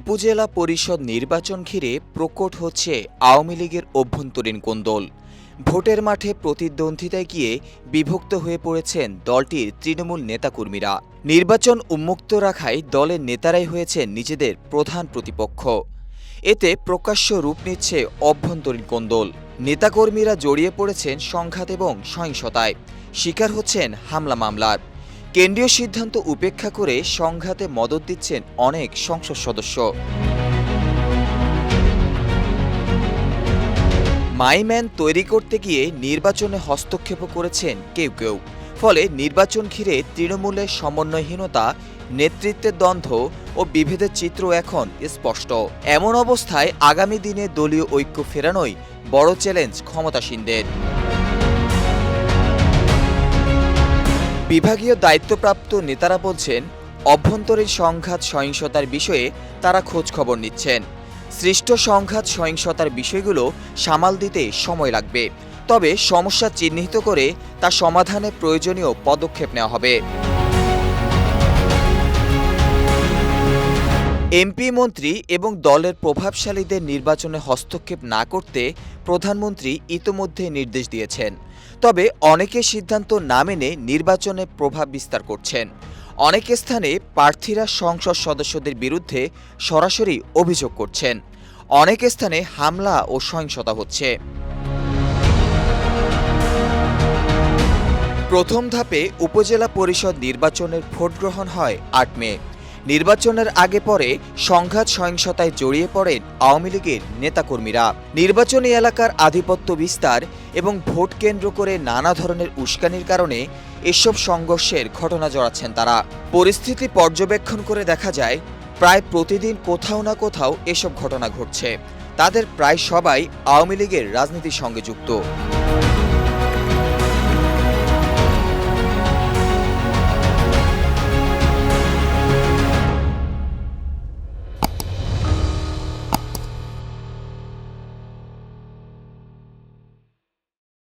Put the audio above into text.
উপজেলা পরিষদ নির্বাচন ঘিরে প্রকট হচ্ছে আওয়ামী লীগের অভ্যন্তরীণ কোন্দল। ভোটের মাঠে প্রতিদ্বন্দ্বিতায় গিয়ে বিভক্ত হয়ে পড়েছেন দলটির তৃণমূল নেতাকর্মীরা। নির্বাচন উন্মুক্ত রাখায় দলের নেতারাই হয়েছেন নিজেদের প্রধান প্রতিপক্ষ। এতে প্রকাশ্য রূপ নিচ্ছে অভ্যন্তরীণ কোন্দল। নেতাকর্মীরা জড়িয়ে পড়েছেন সংঘাত এবং সহিংসতায়। শিকার হচ্ছেন হামলা মামলার। কেন্দ্রীয় সিদ্ধান্ত উপেক্ষা করে সংঘাতে মদত দিচ্ছেন অনেক সংসদ সদস্য। মাইম্যান তৈরি করতে গিয়ে নির্বাচনে হস্তক্ষেপ করেছেন কেউ কেউ। ফলে নির্বাচন ঘিরে তৃণমূলের সমন্বয়হীনতা, নেতৃত্বের দ্বন্দ্ব ও বিভেদের চিত্র এখন স্পষ্ট। এমন অবস্থায় আগামী দিনে দলীয় ঐক্য ফেরানোই বড় চ্যালেঞ্জ ক্ষমতাসীনদের। বিভাগীয় দায়িত্বপ্রাপ্ত নেতারা বলছেন, অভ্যন্তরীণ সংঘাত সহিংসতার বিষয়ে তারা খোঁজ খবর নিচ্ছেন। সৃষ্ট সংঘাত সহিংসতার বিষয়গুলো সামাল দিতে সময় লাগবে। তবে সমস্যা চিহ্নিত করে তা সমাধানে প্রয়োজনীয় পদক্ষেপ নেওয়া হবে। এমপি মন্ত্রী এবং দলের প্রভাবশালীদের নির্বাচনে হস্তক্ষেপ না করতে প্রধানমন্ত্রী ইতোমধ্যে নির্দেশ দিয়েছেন। তবে অনেকে সিদ্ধান্ত না মেনে নির্বাচনে প্রভাব বিস্তার করছেন। অনেক স্থানে প্রার্থীরা সংসদ সদস্যদের বিরুদ্ধে সরাসরি অভিযোগ করছেন। অনেক স্থানে হামলা ও সহিংসতা হচ্ছে। প্রথম ধাপে উপজেলা পরিষদ নির্বাচনের ভোট গ্রহণ হয় আট মে। নির্বাচনের আগে পরে সংঘাত সহিংসতায় জড়িয়ে পড়েন আওয়ামী লীগের নেতাকর্মীরা। নির্বাচনী এলাকার আধিপত্য বিস্তার এবং ভোট কেন্দ্র করে নানা ধরনের উস্কানির কারণে এসব সংঘর্ষের ঘটনা জড়াচ্ছেন তারা। পরিস্থিতি পর্যবেক্ষণ করে দেখা যায়, প্রায় প্রতিদিন কোথাও না কোথাও এসব ঘটনা ঘটছে। তাদের প্রায় সবাই আওয়ামী লীগের রাজনীতির সঙ্গে যুক্ত।